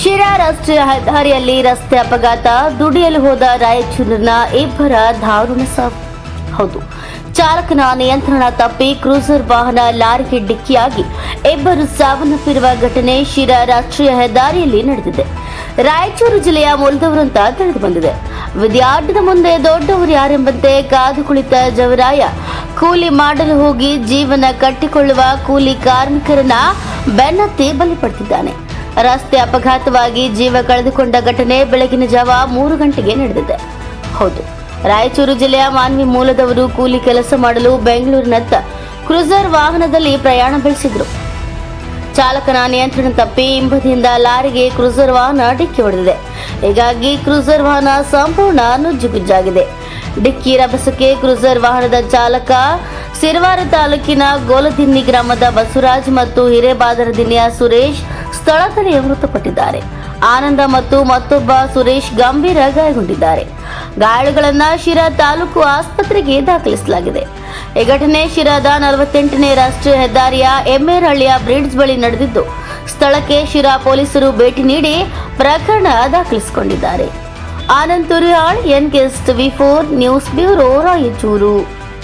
ಶಿರಾ ರಾಷ್ಟ್ರೀಯ ಹೆದ್ದಾರಿಯಲ್ಲಿ ರಸ್ತೆ ಅಪಘಾತ, ದುಡಿಯಲು ಹೋದ ರಾಯಚೂರಿನ ಇಬ್ಬರ ದಾರುಣ ಸಾವು. ಹೌದು, ಚಾಲಕನ ನಿಯಂತ್ರಣ ತಪ್ಪಿ ಕ್ರೂಸರ್ ವಾಹನ ಲಾರಿಗೆ ಡಿಕ್ಕಿಯಾಗಿ ಇಬ್ಬರು ಸಾವನ್ನಪ್ಪಿರುವ ಘಟನೆ ಶಿರಾ ರಾಷ್ಟ್ರೀಯ ಹೆದ್ದಾರಿಯಲ್ಲಿ ನಡೆದಿದೆ. ರಾಯಚೂರು ಜಿಲ್ಲೆಯ ಮೂಲದವರಂತ ತಿಳಿದು ಬಂದಿದೆ. ವಿದ್ಯಾರ್ಥಿನ ಮುಂದೆ ದೊಡ್ಡವರು ಯಾರೆಂಬಂತೆ ಕಾದು ಕುಳಿತ ಜವರಾಯ, ಕೂಲಿ ಮಾಡಲು ಹೋಗಿ ಜೀವನ ಕಟ್ಟಿಕೊಳ್ಳುವ ಕೂಲಿ ಕಾರ್ಮಿಕರನ್ನ ಬೆನ್ನತ್ತಿ ಬಲಿ ಪಡೆದಿದ್ದಾನೆ ರಸ್ತೆ ಅಪಘಾತವಾಗಿ ಜೀವ ಕಳೆದುಕೊಂಡ ಘಟನೆ ಬೆಳಗಿನ ಜಾವ ಮೂರು ಗಂಟೆಗೆ ನಡೆದಿದೆ. ಹೌದು, ರಾಯಚೂರು ಜಿಲ್ಲೆಯ ಮಾನ್ವಿ ಮೂಲದವರು ಕೂಲಿ ಕೆಲಸ ಮಾಡಲು ಬೆಂಗಳೂರಿನತ್ತ ಕ್ರೂಸರ್ ವಾಹನದಲ್ಲಿ ಪ್ರಯಾಣ ಬೆಳೆಸಿದ್ರು. ಚಾಲಕನ ನಿಯಂತ್ರಣ ತಪ್ಪಿ ಹಿಂಬದಿಯಿಂದ ಲಾರಿಗೆ ಕ್ರೂಸರ್ ವಾಹನ ಡಿಕ್ಕಿ ಹೊಡೆದಿದೆ. ಹೀಗಾಗಿ ಕ್ರೂಸರ್ ವಾಹನ ಸಂಪೂರ್ಣ ನುಜ್ಜುಗುಜ್ಜಾಗಿದೆ. ಡಿಕ್ಕಿ ರಭಸಕ್ಕೆ ಕ್ರೂಸರ್ ವಾಹನದ ಚಾಲಕ ಸಿರವಾರ ತಾಲೂಕಿನ ಗೋಲದಿನ್ನಿ ಗ್ರಾಮದ ಬಸವರಾಜ್ ಮತ್ತು ಹಿರೇಬಾದರದಿನ್ನಿಯ ಸುರೇಶ್ ಸ್ಥಳದಲ್ಲೇ ಮೃತಪಟ್ಟಿದ್ದಾರೆ. ಆನಂದ ಮತ್ತು ಮತ್ತೊಬ್ಬ ಸುರೇಶ್ ಗಂಭೀರ ಗಾಯಗೊಂಡಿದ್ದಾರೆ ಗಾಯಾಳುಗಳನ್ನ ಶಿರಾ ತಾಲೂಕು ಆಸ್ಪತ್ರೆಗೆ ದಾಖಲಿಸಲಾಗಿದೆ. ಈ ಘಟನೆ ಶಿರಾದ ನಲವತ್ತೆಂಟನೇ ರಾಷ್ಟ್ರೀಯ ಹೆದ್ದಾರಿಯ ಎಮ್ಮೇರಹಳ್ಳಿಯ ಬ್ರಿಡ್ಜ್ ಬಳಿ ನಡೆದಿದ್ದು, ಸ್ಥಳಕ್ಕೆ ಶಿರಾ ಪೊಲೀಸರು ಭೇಟಿ ನೀಡಿ ಪ್ರಕರಣ ದಾಖಲಿಸಿಕೊಂಡಿದ್ದಾರೆ. Anand Turiyal N V four news bureau, Raichur.